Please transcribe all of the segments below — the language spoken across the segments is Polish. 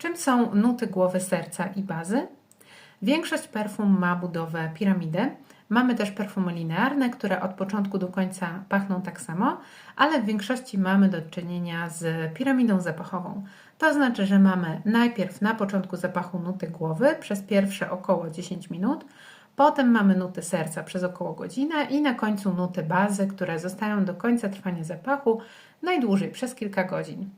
Czym są nuty głowy, serca i bazy? Większość perfum ma budowę piramidy. Mamy też perfumy linearne, które od początku do końca pachną tak samo, ale w większości mamy do czynienia z piramidą zapachową. To znaczy, że mamy najpierw na początku zapachu nuty głowy przez pierwsze około 10 minut, potem mamy nuty serca przez około godzinę i na końcu nuty bazy, które zostają do końca trwania zapachu najdłużej przez kilka godzin.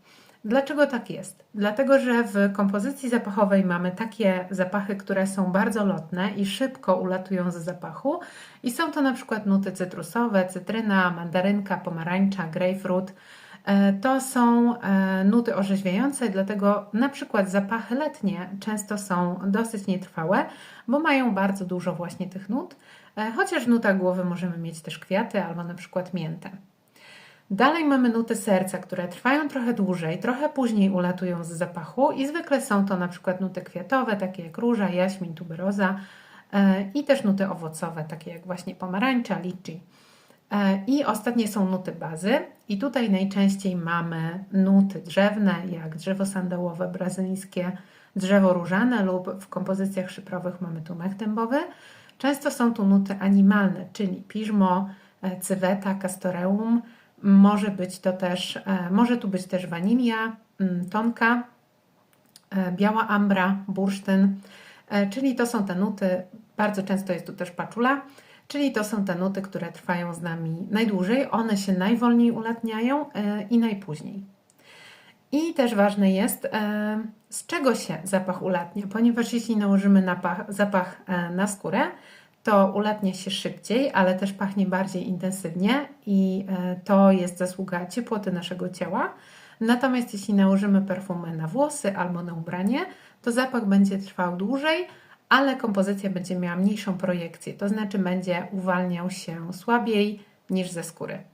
Dlaczego tak jest? Dlatego, że w kompozycji zapachowej mamy takie zapachy, które są bardzo lotne i szybko ulatują z zapachu i są to na przykład nuty cytrusowe, cytryna, mandarynka, pomarańcza, grapefruit. E, To są e, nuty orzeźwiające, dlatego na przykład zapachy letnie często są dosyć nietrwałe, bo mają bardzo dużo właśnie tych nut, e, chociaż w nutach głowy możemy mieć też kwiaty albo na przykład miętę. Dalej mamy nuty serca, które trwają trochę dłużej, trochę później ulatują z zapachu i zwykle są to na przykład nuty kwiatowe, takie jak róża, jaśmin, tuberoza e, i też nuty owocowe, takie jak właśnie pomarańcza, liczy. E, I ostatnie są nuty bazy i tutaj najczęściej mamy nuty drzewne, jak drzewo sandałowe, brazylijskie, drzewo różane lub w kompozycjach szyfrowych mamy tu mech dębowy. Często są tu nuty animalne, czyli piżmo, e, cyweta, castoreum, może być to też, e, może tu być też wanilia, mm, tonka, e, biała ambra, bursztyn, e, czyli to są te nuty, bardzo często jest tu też paczula, czyli to są te nuty, które trwają z nami najdłużej, one się najwolniej ulatniają i najpóźniej. I też ważne jest, z czego się zapach ulatnia, ponieważ jeśli nałożymy zapach na skórę, to ulatnia się szybciej, ale też pachnie bardziej intensywnie i e, to jest zasługa ciepłoty naszego ciała. Natomiast jeśli nałożymy perfumy na włosy albo na ubranie, to zapach będzie trwał dłużej, ale kompozycja będzie miała mniejszą projekcję, to znaczy będzie uwalniał się słabiej niż ze skóry.